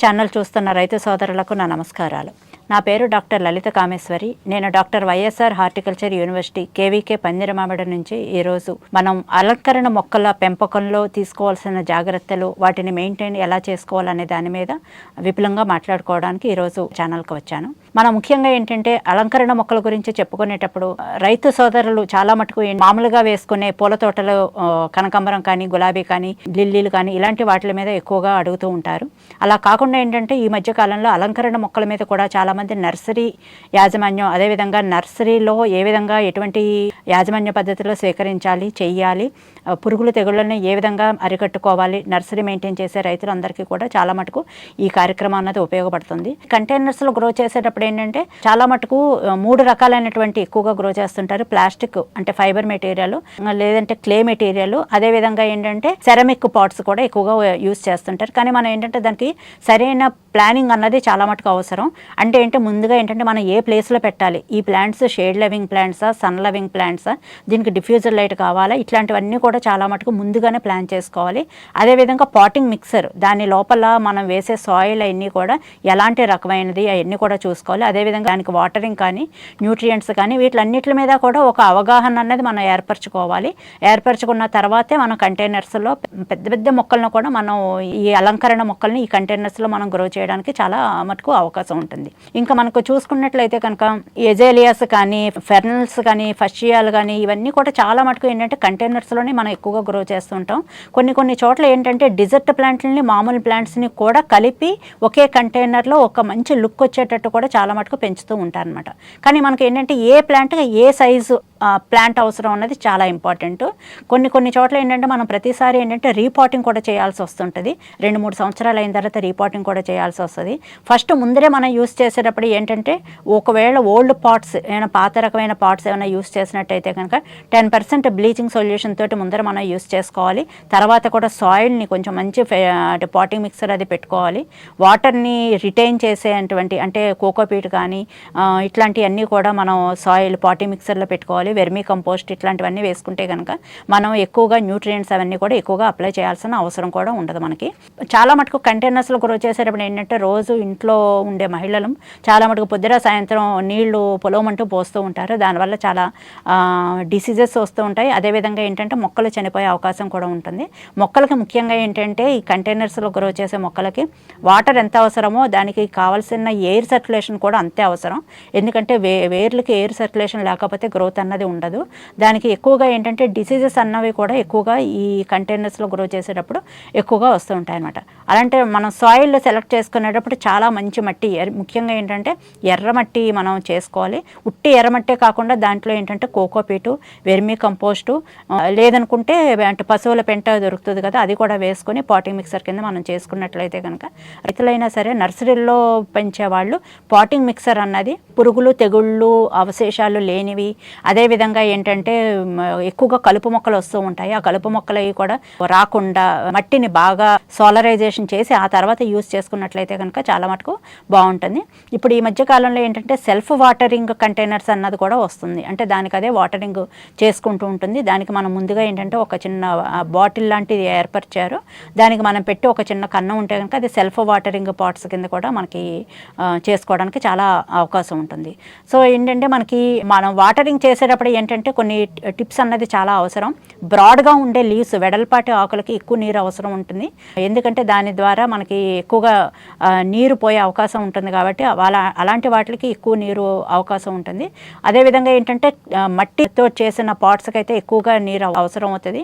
Channel చూస్తున్న రైతు సోదరులకు నా నమస్కారాలు. నా పేరు డాక్టర్ లలిత కామేశ్వరి. నేను doctor Y S R horticulture university K V K Pandirimamidi నుంచి ఈరోజు మనం అలంకరణ మొక్కల పెంపకంలో తీసుకోవాల్సిన జాగ్రత్తలు వాటిని మెయింటైన్ ఎలా చేసుకోవాలనే దాని మీద విపులంగా మాట్లాడుకోవడానికి ఈరోజు ఛానల్కి వచ్చాను. మనం ముఖ్యంగా ఏంటంటే అలంకరణ మొక్కల గురించి చెప్పుకునేటప్పుడు రైతు సోదరులు చాలా మటుకు మామూలుగా వేసుకునే పూల తోటలో కనకాంబరం కానీ గులాబీ కానీ లిల్లీలు కానీ ఇలాంటి వాటి మీద ఎక్కువగా అడుగుతూ ఉంటారు. అలా కాకుండా ఏంటంటే ఈ మధ్య కాలంలో అలంకరణ మొక్కల మీద కూడా చాలామంది నర్సరీ యాజమాన్యం అదేవిధంగా నర్సరీలో ఏ విధంగా ఎటువంటి యాజమాన్య పద్ధతిలో స్వీకరించాలి చెయ్యాలి పురుగులు తెగుళ్ళని ఏ విధంగా అరికట్టుకోవాలి నర్సరీ మెయింటైన్ చేసే రైతులందరికీ కూడా చాలా మటుకు ఈ కార్యక్రమం అన్నది ఉపయోగపడుతుంది. కంటైనర్స్లో గ్రో చేసేటప్పుడు ఏంటంటే చాలా మటుకు మూడు రకాలైనటువంటి ఎక్కువగా గ్రో చేస్తుంటారు. ప్లాస్టిక్ అంటే ఫైబర్ మెటీరియల్ లేదంటే క్లే మెటీరియల్ అదేవిధంగా ఏంటంటే సెరమిక్ పాట్స్ కూడా ఎక్కువగా యూస్ చేస్తుంటారు. కానీ మనం ఏంటంటే దానికి సరైన ప్లానింగ్ అన్నది చాలా మటుకు అవసరం. అంటే ఏంటంటే ముందుగా ఏంటంటే మనం ఏ ప్లేస్లో పెట్టాలి? ఈ ప్లాంట్స్ షేడ్ లవింగ్ ప్లాంట్సా సన్ లవింగ్ ప్లాంట్సా? దీనికి డిఫ్యూజర్ లైట్ కావాలా? ఇట్లాంటివన్నీ కూడా కూడా చాలా మటుకు ముందుగానే ప్లాన్ చేసుకోవాలి. అదేవిధంగా పాటింగ్ మిక్సర్ దాని లోపల మనం వేసే సాయిల్ అవన్నీ కూడా ఎలాంటి రకమైనది అవన్నీ కూడా చూసుకోవాలి. అదేవిధంగా దానికి వాటరింగ్ కానీ న్యూట్రియంట్స్ కానీ వీటిలన్నిటి మీద కూడా ఒక అవగాహన అనేది మనం ఏర్పరచుకోవాలి. ఏర్పరచుకున్న తర్వాతే మనం కంటైనర్స్లో పెద్ద పెద్ద మొక్కలను కూడా మనం ఈ అలంకరణ మొక్కల్ని ఈ కంటైనర్స్లో మనం గ్రో చేయడానికి చాలా మటుకు అవకాశం ఉంటుంది. ఇంకా మనకు చూసుకున్నట్లయితే కనుక ఎజేలియాస్ కానీ ఫెర్నల్స్ కానీ ఫషియాలు కానీ ఇవన్నీ కూడా చాలా మటుకు ఏంటంటే కంటైనర్స్లోనే మనం ఎక్కువగా గ్రో చేస్తుంటాం. కొన్ని కొన్ని చోట్ల ఏంటంటే డిజర్ట్ ప్లాంట్లని మామూలు ప్లాంట్స్ని కూడా కలిపి ఒకే కంటైనర్లో ఒక మంచి లుక్ వచ్చేటట్టు కూడా చాలా మటుకు పెంచుతూ ఉంటారనమాట కానీ మనకి ఏంటంటే ఏ ప్లాంట్ ఏ సైజు ప్లాంట్ అవసరం అన్నది చాలా ఇంపార్టెంట్ కొన్ని కొన్ని చోట్ల ఏంటంటే మనం ప్రతిసారి ఏంటంటే రీపాటింగ్ కూడా చేయాల్సి వస్తుంటుంది. రెండు మూడు సంవత్సరాలు అయిన తర్వాత రీపాటింగ్ కూడా చేయాల్సి వస్తుంది. ఫస్ట్ ముందరే మనం యూస్ చేసేటప్పుడు ఏంటంటే ఒకవేళ ఓల్డ్ పాట్స్ ఏమైనా పాత రకమైన పాట్స్ ఏమైనా యూస్ చేసినట్టయితే కనుక టెన్ పర్సెంట్ బ్లీచింగ్ సొల్యూషన్ తోటి ముందర మనం యూస్ చేసుకోవాలి. తర్వాత కూడా సాయిల్ని కొంచెం మంచి అంటే పాటింగ్ మిక్సర్ అది పెట్టుకోవాలి. వాటర్ని రిటైన్ చేసేటువంటి అంటే కోకోపీట్ కానీ ఇట్లాంటివన్నీ కూడా మనం సాయిల్ పాటింగ్ మిక్సర్లో పెట్టుకోవాలి. వెర్మీ కంపోస్ట్ ఇట్లాంటివన్నీ వేసుకుంటే కనుక మనం ఎక్కువగా న్యూట్రియంట్స్ అవన్నీ కూడా ఎక్కువగా అప్లై చేయాల్సిన అవసరం కూడా ఉండదు మనకి. చాలా మటుకు కంటైనర్స్లో గ్రో చేసేటప్పుడు ఏంటంటే రోజు ఇంట్లో ఉండే మహిళలు చాలా మటుకు పొద్దున సాయంత్రం నీళ్ళు పొలమంటూ పోస్తూ ఉంటారు. దానివల్ల చాలా డిసీజెస్ వస్తూ ఉంటాయి. అదేవిధంగా ఏంటంటే మొక్కలు చనిపోయే అవకాశం కూడా ఉంటుంది. మొక్కలకి ముఖ్యంగా ఏంటంటే ఈ కంటైనర్స్లో గ్రో చేసే మొక్కలకి వాటర్ ఎంత అవసరమో దానికి కావాల్సిన ఎయిర్ సర్క్యులేషన్ కూడా అంతే అవసరం. ఎందుకంటే వే వేర్లకి ఎయిర్ సర్క్యులేషన్ లేకపోతే గ్రోత్ అన్నది ఉండదు. దానికి ఎక్కువగా ఏంటంటే డిసీజెస్ అన్నవి కూడా ఎక్కువగా ఈ కంటైనర్స్లో గ్రో చేసేటప్పుడు ఎక్కువగా వస్తూ ఉంటాయి అనమాట అలాంటి మనం సాయిల్ సెలెక్ట్ చేసుకునేటప్పుడు చాలా మంచి మట్టి ముఖ్యంగా ఏంటంటే ఎర్రమట్టి మనం చేసుకోవాలి. ఉట్టి ఎర్రమట్టే కాకుండా దాంట్లో ఏంటంటే కోకోపీటు వెర్మీ కంపోస్టు లేదనుకుంటే అంటే పశువుల పెంట దొరుకుతుంది కదా అది కూడా వేసుకొని పాటింగ్ మిక్సర్ కింద మనం చేసుకున్నట్లయితే కనుక రైతులైనా సరే నర్సరీల్లో పెంచే వాళ్ళు పాటింగ్ మిక్సర్ అన్నది పురుగులు తెగుళ్ళు అవశేషాలు లేనివి. అదే అదేవిధంగా ఏంటంటే ఎక్కువగా కలుపు మొక్కలు వస్తూ ఉంటాయి. ఆ కలుపు మొక్కలు అవి కూడా రాకుండా మట్టిని బాగా సోలరైజేషన్ చేసి ఆ తర్వాత యూస్ చేసుకున్నట్లయితే కనుక చాలా మటుకు బాగుంటుంది. ఇప్పుడు ఈ మధ్య కాలంలో ఏంటంటే సెల్ఫ్ వాటరింగ్ కంటైనర్స్ అన్నది కూడా వస్తుంది. అంటే దానికి అదే వాటరింగ్ చేసుకుంటూ ఉంటుంది. దానికి మనం ముందుగా ఏంటంటే ఒక చిన్న బాటిల్ లాంటిది ఏర్పరిచారు. దానికి మనం పెట్టి ఒక చిన్న కన్నం ఉంటే కనుక అది సెల్ఫ్ వాటరింగ్ పాట్స్ కింద కూడా మనకి చేసుకోవడానికి చాలా అవకాశం ఉంటుంది. సో ఏంటంటే మనకి మనం వాటరింగ్ చేసేటప్పుడు ఏంటంటే కొన్ని టిప్స్ అన్నది చాలా అవసరం. బ్రాడ్గా ఉండే లీవ్స్ వెడల్పాటి ఆకులకి ఎక్కువ నీరు అవసరం ఉంటుంది. ఎందుకంటే దాని ద్వారా మనకి ఎక్కువగా నీరు పోయే అవకాశం ఉంటుంది కాబట్టి అలా అలాంటి వాటికి ఎక్కువ నీరు అవకాశం ఉంటుంది. అదేవిధంగా ఏంటంటే మట్టితో చేసిన పాట్స్కి అయితే ఎక్కువగా నీరు అవసరం అవుతుంది.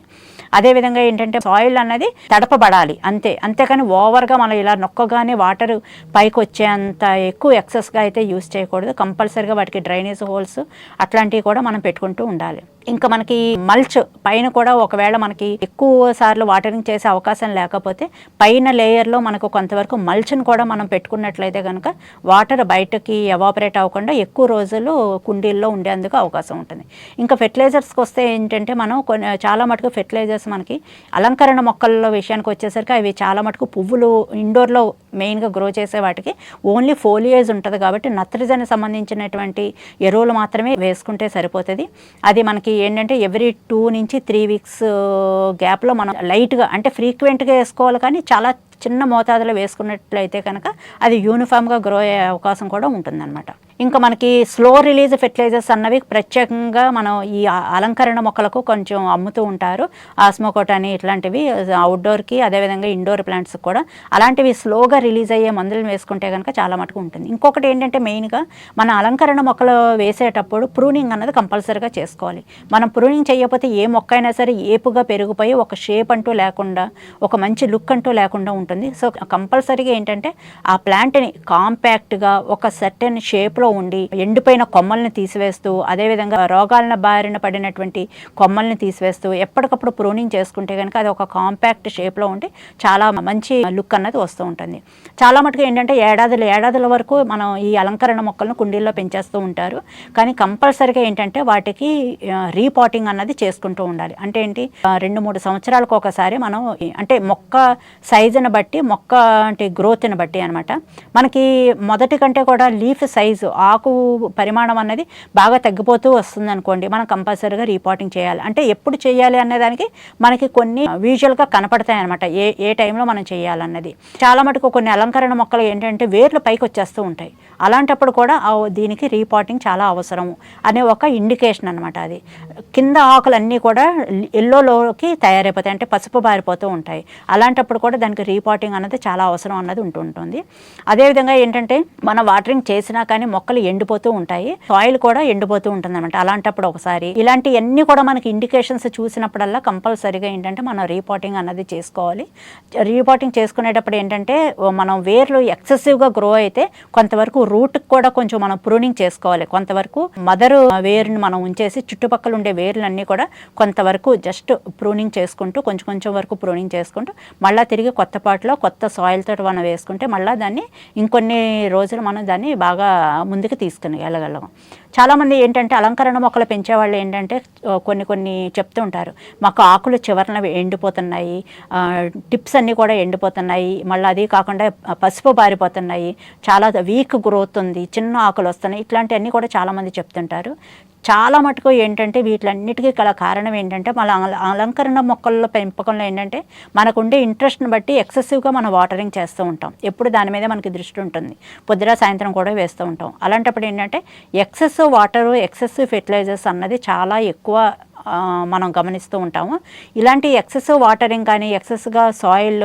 అదేవిధంగా ఏంటంటే సాయిల్ అన్నది తడపబడాలి అంతే. అంతేకాని ఓవర్గా మనం ఇలా నొక్కగానే వాటర్ పైకి వచ్చేంత ఎక్కువ ఎక్సెస్గా అయితే యూస్ చేయకూడదు. కంపల్సరీగా వాటికి డ్రైనేజ్ హోల్స్ అట్లాంటివి కూడా మనం మనం పెట్టుకుంటూ ఉండాలి. ఇంకా మనకి మల్చ్ పైన కూడా ఒకవేళ మనకి ఎక్కువ సార్లు వాటరింగ్ చేసే అవకాశం లేకపోతే పైన లేయర్లో మనకు కొంతవరకు మల్చ్ని కూడా మనం పెట్టుకున్నట్లయితే కనుక వాటర్ బయటకి ఎవాపరేట్ అవ్వకుండా ఎక్కువ రోజులు కుండీల్లో ఉండేందుకు అవకాశం ఉంటుంది. ఇంకా ఫెర్టిలైజర్స్కి వస్తే ఏంటంటే మనం కొన్ని చాలా మటుకు ఫెర్టిలైజర్స్ మనకి అలంకరణ మొక్కల్లో విషయానికి వచ్చేసరికి అవి చాలా మటుకు పువ్వులు ఇండోర్లో మెయిన్గా గ్రో చేసే వాటికి ఓన్లీ ఫోలియేజ్ ఉంటుంది కాబట్టి నత్రజని సంబంధించినటువంటి ఎరువులు మాత్రమే వేసుకుంటే సరిపోతుంది. అయిపోతుంది. అది మనకి ఏంటంటే ఎవ్రీ టూ నుంచి త్రీ వీక్స్ గ్యాప్లో మనం లైట్గా అంటే ఫ్రీక్వెంట్గా వేసుకోవాలి కానీ చాలా చిన్న మోతాదులో వేసుకున్నట్లయితే కనుక అది యూనిఫామ్గా గ్రో అయ్యే అవకాశం కూడా ఉంటుందన్నమాట. ఇంకా మనకి స్లో రిలీజ్ ఫెర్టిలైజర్స్ అన్నవి ప్రత్యేకంగా మనం ఈ అలంకరణ మొక్కలకు కొంచెం అమ్ముతూ ఉంటారు. ఆస్మోకోట్ అని ఇట్లాంటివి అవుట్డోర్కి అదేవిధంగా ఇండోర్ ప్లాంట్స్ కూడా. అలాంటివి స్లోగా రిలీజ్ అయ్యే మందులను వేసుకుంటే కనుక చాలా మటుకు ఉంటుంది. ఇంకొకటి ఏంటంటే మెయిన్గా మన అలంకరణ మొక్కలు వేసేటప్పుడు ప్రూనింగ్ అన్నది కంపల్సరీగా చేసుకోవాలి. మనం ప్రూనింగ్ చేయకపోతే ఏ మొక్క అయినా సరే ఏపుగా పెరిగిపోయి ఒక షేప్ అంటూ లేకుండా ఒక మంచి లుక్ అంటూ లేకుండా ఉంటుంది. సో కంపల్సరీగా ఏంటంటే ఆ ప్లాంట్ని కాంపాక్ట్గా ఒక సర్టెన్ షేప్లో ఉండి ఎండిపోయిన కొమ్మల్ని తీసివేస్తూ అదేవిధంగా రోగాలను బారిన పడినటువంటి కొమ్మల్ని తీసివేస్తూ ఎప్పటికప్పుడు ప్రూనింగ్ చేసుకుంటే కనుక అది ఒక కాంపాక్ట్ షేప్లో ఉండి చాలా మంచి లుక్ అన్నది వస్తూ ఉంటుంది. చాలా మటుకు ఏంటంటే ఏడాదులు ఏడాదుల వరకు మనం ఈ అలంకరణ మొక్కలను కుండీల్లో పెంచేస్తూ ఉంటారు. కానీ కంపల్సరీగా ఏంటంటే వాటికి రీపాటింగ్ అన్నది చేసుకుంటూ ఉండాలి. అంటే ఏంటి? రెండు మూడు సంవత్సరాలకు ఒకసారి మనం అంటే మొక్క సైజుని బట్టి మొక్క అంటే గ్రోత్ని బట్టి అనమాట మనకి మొదటి కంటే కూడా లీఫ్ సైజు ఆకు పరిమాణం అన్నది బాగా తగ్గిపోతూ వస్తుంది అనుకోండి మనం కంపల్సరీగా రీపాటింగ్ చేయాలి. అంటే ఎప్పుడు చేయాలి అన్నదానికి మనకి కొన్ని విజువల్గా కనపడతాయి అనమాట ఏ ఏ టైంలో మనం చేయాలన్నది. చాలా మటుకు కొన్ని అలంకరణ మొక్కలు ఏంటంటే వేర్లు పైకి వచ్చేస్తూ ఉంటాయి. అలాంటప్పుడు కూడా దీనికి రీపాటింగ్ చాలా అవసరము అనే ఒక ఇండికేషన్ అనమాట అది. కింద ఆకులన్నీ కూడా ఎల్లోలోకి తయారైపోతాయి అంటే పసుపు బారిపోతూ ఉంటాయి. అలాంటప్పుడు కూడా దానికి రీపాటింగ్ అన్నది చాలా అవసరం అన్నది ఉంటుంటుంది. అదేవిధంగా ఏంటంటే మన వాటరింగ్ చేసినా కానీ మొక్క మొక్కలు ఎండిపోతూ ఉంటాయి. సాయిల్ కూడా ఎండిపోతూ ఉంటుంది అనమాట అలాంటప్పుడు ఒకసారి. ఇలాంటివన్నీ కూడా మనకి ఇండికేషన్స్ చూసినప్పుడల్లా కంపల్సరీగా ఏంటంటే మనం రీపాటింగ్ అన్నది చేసుకోవాలి. రీపాటింగ్ చేసుకునేటప్పుడు ఏంటంటే మనం వేర్లు ఎక్సెసివ్గా గ్రో అయితే కొంతవరకు రూట్కి కూడా కొంచెం మనం ప్రూనింగ్ చేసుకోవాలి. కొంతవరకు మదర్ వేరుని మనం ఉంచేసి చుట్టుపక్కల ఉండే వేర్లన్నీ కూడా కొంతవరకు జస్ట్ ప్రూనింగ్ చేసుకుంటూ కొంచెం కొంచెం వరకు ప్రూనింగ్ చేసుకుంటూ మళ్ళీ తిరిగి కొత్త పాటలో కొత్త సాయిల్ తోటి మనం వేసుకుంటే మళ్ళీ దాన్ని ఇంకొన్ని రోజులు మనం దాన్ని బాగా ముందుకు తీసుకుని వెళ్ళగలం. చాలామంది ఏంటంటే అలంకరణ మొక్కలు పెంచేవాళ్ళు ఏంటంటే కొన్ని కొన్ని చెప్తూ ఉంటారు. మాకు ఆకులు చివరన ఎండిపోతున్నాయి టిప్స్ అన్నీ కూడా ఎండిపోతున్నాయి మళ్ళీ అది కాకుండా పసుపు బారిపోతున్నాయి చాలా వీక్ గ్రోత్ ఉంది చిన్న ఆకులు వస్తున్నాయి ఇట్లాంటివన్నీ కూడా చాలామంది చెప్తుంటారు. చాలా మటుకు ఏంటంటే వీటిలన్నిటికీ గల కారణం ఏంటంటే మన అల- అలంకరణ మొక్కల పెంపకంలో ఏంటంటే మనకు ఉండే ఇంట్రెస్ట్ని బట్టి ఎక్సెసివ్గా మనం వాటరింగ్ చేస్తూ ఉంటాం. ఎప్పుడు దాని మీద మనకి దృష్టి ఉంటుంది. పొద్దున సాయంత్రం కూడా వేస్తూ ఉంటాం. అలాంటప్పుడు ఏంటంటే ఎక్సెసివ్ వాటరు ఎక్సెసివ్ ఫెర్టిలైజర్స్ అన్నది చాలా ఎక్కువ మనం గమనిస్తూ ఉంటాము. ఇలాంటి ఎక్సెసివ్ వాటరింగ్ కానీ ఎక్సెస్గా సాయిల్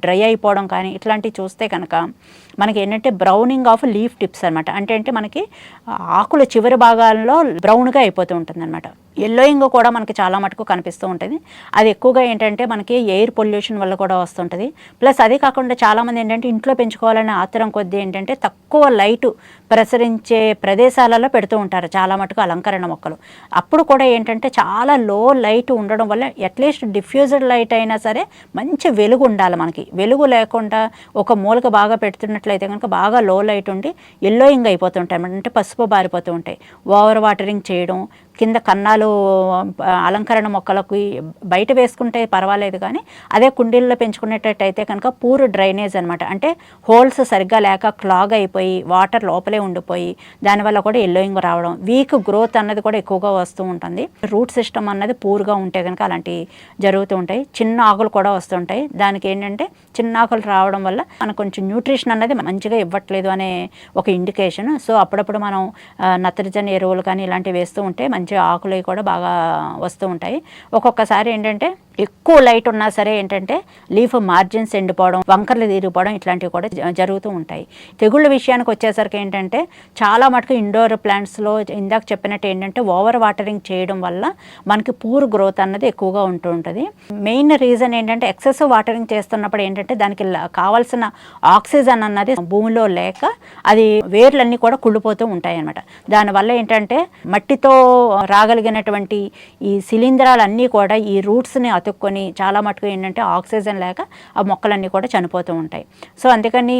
డ్రై అయిపోవడం కానీ ఇట్లాంటివి చూస్తే కనుక మనకి ఏంటంటే బ్రౌనింగ్ ఆఫ్ లీఫ్ టిప్స్ అనమాట అంటే అంటే మనకి ఆకుల చివరి భాగాల్లో బ్రౌన్గా అయిపోతూ ఉంటుంది అనమాట ఎల్లోయింగ్ కూడా మనకి చాలా మటుకు కనిపిస్తూ ఉంటుంది. అది ఎక్కువగా ఏంటంటే మనకి ఎయిర్ పొల్యూషన్ వల్ల కూడా వస్తుంటుంది. ప్లస్ అదే కాకుండా చాలామంది ఏంటంటే ఇంట్లో పెంచుకోవాలనే ఆత్రం కొద్దీ ఏంటంటే తక్కువ లైటు ప్రసరించే ప్రదేశాలలో పెడుతూ ఉంటారు చాలా మటుకు అలంకరణ మొక్కలు. అప్పుడు కూడా ఏంటంటే చాలా లో లైట్ ఉండడం వల్ల అట్లీస్ట్ డిఫ్యూజర్ లైట్ అయినా సరే మంచి వెలుగు ఉండాలి మనకి. వెలుగు లేకుండా ఒక మూలక బాగా పెడుతున్నట్లయితే కనుక బాగా లో లైట్ ఉండి ఎల్లోయింగ్ అయిపోతుంటాయి అంటే పసుపు బారిపోతూ ఉంటాయి. ఓవర్ వాటరింగ్ చేయడం కింద కన్నాలు అలంకరణ మొక్కలకు బయట వేసుకుంటే పర్వాలేదు కానీ అదే కుండీల్లో పెంచుకునేటట్టయితే కనుక పూర్ డ్రైనేజ్ అనమాట అంటే హోల్స్ సరిగ్గా లేక క్లాగ్ అయిపోయి వాటర్ లోపలే ఉండిపోయి దానివల్ల కూడా ఎల్లోయింగ్ రావడం వీక్ గ్రోత్ అన్నది కూడా ఎక్కువగా వస్తూ ఉంటుంది. రూట్ సిస్టమ్ అన్నది పూర్గా ఉంటే కనుక అలాంటివి జరుగుతూ ఉంటాయి. చిన్న ఆకులు కూడా వస్తుంటాయి దానికి ఏంటంటే చిన్న ఆకులు రావడం వల్ల మనకు కొంచెం న్యూట్రిషన్ అన్నది మంచిగా ఇవ్వట్లేదు అనే ఒక ఇండికేషన్. సో అప్పుడప్పుడు మనం నత్రజని ఎరువులు కానీ ఇలాంటివి వేస్తూ ఉంటే మంచి మంచి ఆకులు కూడా బాగా వస్తూ ఉంటాయి. ఒక్కొక్కసారి ఏంటంటే ఎక్కువ లైట్ ఉన్నా సరే ఏంటంటే లీఫ్ మార్జిన్స్ ఎండిపోవడం వంకర్లు తీరిపోవడం ఇట్లాంటివి కూడా జరుగుతూ ఉంటాయి. తెగుళ్ళ విషయానికి వచ్చేసరికి ఏంటంటే చాలా మటుకు ఇండోర్ ప్లాంట్స్లో ఇందాక చెప్పినట్టు ఏంటంటే ఓవర్ వాటరింగ్ చేయడం వల్ల మనకి పూర్ గ్రోత్ అన్నది ఎక్కువగా ఉంటూ ఉంటుంది. మెయిన్ రీజన్ ఏంటంటే ఎక్సెసివ్ వాటరింగ్ చేస్తున్నప్పుడు ఏంటంటే దానికి కావాల్సిన ఆక్సిజన్ అన్నది భూమిలో లేక అది వేర్లన్నీ కూడా కుళ్ళిపోతూ ఉంటాయి అన్నమాట దానివల్ల ఏంటంటే మట్టితో రాగలిగినటువంటి ఈ శిలీంధ్రాలన్నీ కూడా ఈ రూట్స్ని అతుక్కొని చాలా మటుకు ఏంటంటే ఆక్సిజన్ లేక ఆ మొక్కలన్నీ కూడా చనిపోతూ ఉంటాయి. సో అందుకని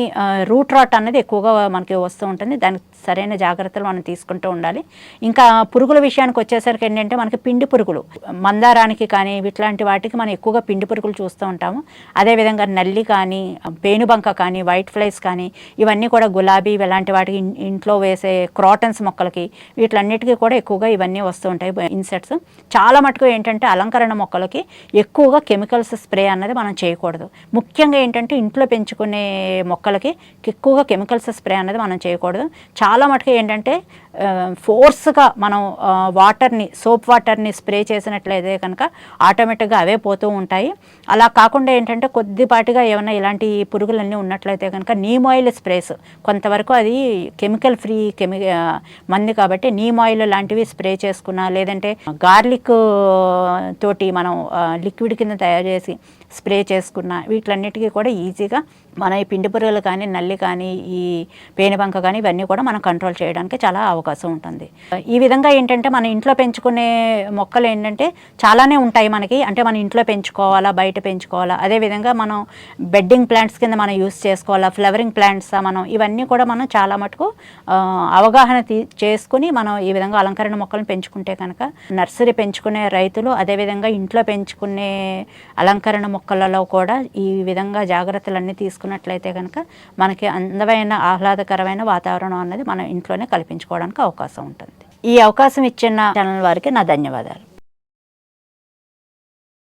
రూట్ రాట్ అనేది ఎక్కువగా మనకి వస్తూ ఉంటుంది. దానికి సరైన జాగ్రత్తలు మనం తీసుకుంటూ ఉండాలి. ఇంకా పురుగుల విషయానికి వచ్చేసరికి ఏంటంటే మనకి పిండి పురుగులు మందారానికి కానీ ఇట్లాంటి వాటికి మనం ఎక్కువగా పిండి పురుగులు చూస్తూ ఉంటాము. అదేవిధంగా నల్లి కానీ పేనుబంక కానీ వైట్ ఫ్లైస్ కానీ ఇవన్నీ కూడా గులాబీ ఇలాంటి వాటికి ఇంట్లో వేసే క్రాటన్స్ మొక్కలకి వీటిలన్నిటికీ కూడా ఎక్కువగా ఇవన్నీ వస్తూ ఉంటాయి ఇన్సెట్స్. చాలా మటుకు ఏంటంటే అలంకరణ మొక్కలకి ఎక్కువగా కెమికల్స్ స్ప్రే అన్నది మనం చేయకూడదు. ముఖ్యంగా ఏంటంటే ఇంట్లో పెంచుకునే మొక్కలకి ఎక్కువగా కెమికల్స్ స్ప్రే అన్నది మనం చేయకూడదు. చాలా మటుకు ఏంటంటే ఫోర్స్గా మనం వాటర్ని సోప్ వాటర్ని స్ప్రే చేసినట్లయితే కనుక ఆటోమేటిక్గా అవే పోతూ ఉంటాయి. అలా కాకుండా ఏంటంటే కొద్దిపాటిగా ఏమైనా ఇలాంటి పురుగులన్నీ ఉన్నట్లయితే కనుక నీమ్ ఆయిల్ స్ప్రేస్ కొంతవరకు అది కెమికల్ ఫ్రీ కెమి మంది కాబట్టి నీమ్ ఆయిల్ లాంటివి స్ప్రే చేసుకున్నా లేదంటే గార్లిక్ తోటి మనం లిక్విడ్ కింద తయారు చేసి స్ప్రే చేసుకున్న వీటిలన్నిటికీ కూడా ఈజీగా మన ఈ పిండి బుర్రలు కానీ నల్లి కానీ ఈ పేనుబంక కానీ ఇవన్నీ కూడా మనం కంట్రోల్ చేయడానికి చాలా అవకాశం ఉంటుంది. ఈ విధంగా ఏంటంటే మన ఇంట్లో పెంచుకునే మొక్కలు ఏంటంటే చాలానే ఉంటాయి మనకి. అంటే మన ఇంట్లో పెంచుకోవాలా బయట పెంచుకోవాలా? అదేవిధంగా మనం బెడ్డింగ్ ప్లాంట్స్ కింద మనం యూస్ చేసుకోవాలా? ఫ్లవరింగ్ ప్లాంట్స్ మనం ఇవన్నీ కూడా మనం చాలా మటుకు అవగాహన తీ చేసుకుని మనం ఈ విధంగా అలంకరణ మొక్కలను పెంచుకుంటే కనుక నర్సరీ పెంచుకునే రైతులు అదేవిధంగా ఇంట్లో పెంచుకునే అలంకరణ మొక్క మొక్కలలో కూడా ఈ విధంగా జాగ్రత్తలన్నీ తీసుకున్నట్లయితే కనుక మనకి అందమైన ఆహ్లాదకరమైన వాతావరణం అన్నది మనం ఇంట్లోనే కల్పించుకోవడానికి అవకాశం ఉంటుంది. ఈ అవకాశం ఇచ్చిన ఛానల్ వారికి నా ధన్యవాదాలు.